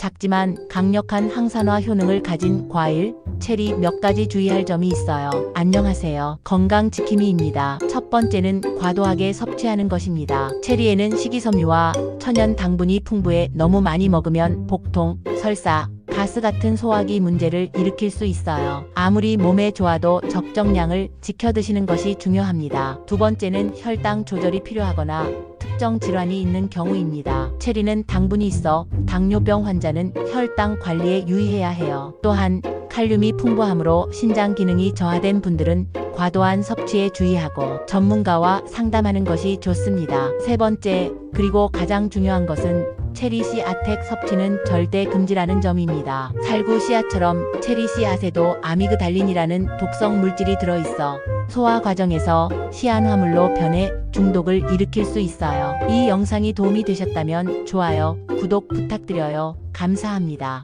작지만 강력한 항산화 효능을 가진 과일, 체리 몇 가지 주의할 점이 있어요. 안녕하세요. 건강지킴이입니다. 첫 번째는 과도하게 섭취하는 것입니다. 체리에는 식이섬유와 천연 당분이 풍부해 너무 많이 먹으면 복통, 설사, 가스 같은 소화기 문제를 일으킬 수 있어요. 아무리 몸에 좋아도 적정량을 지켜 드시는 것이 중요합니다. 두 번째는 혈당 조절이 필요하거나 특정 질환이 있는 경우입니다. 체리는 당분이 있어 당뇨병 환자는 혈당 관리에 유의해야 해요. 또한 칼륨이 풍부하므로 신장 기능이 저하된 분들은 과도한 섭취에 주의하고 전문가와 상담하는 것이 좋습니다. 세 번째, 그리고 가장 중요한 것은 체리 씨앗액 섭취는 절대 금지라는 점입니다. 살구 씨앗처럼 체리 씨앗에도 아미그달린이라는 독성 물질이 들어있어 소화 과정에서 시안화물로 변해 중독을 일으킬 수 있어요. 이 영상이 도움이 되셨다면 좋아요, 구독 부탁드려요. 감사합니다.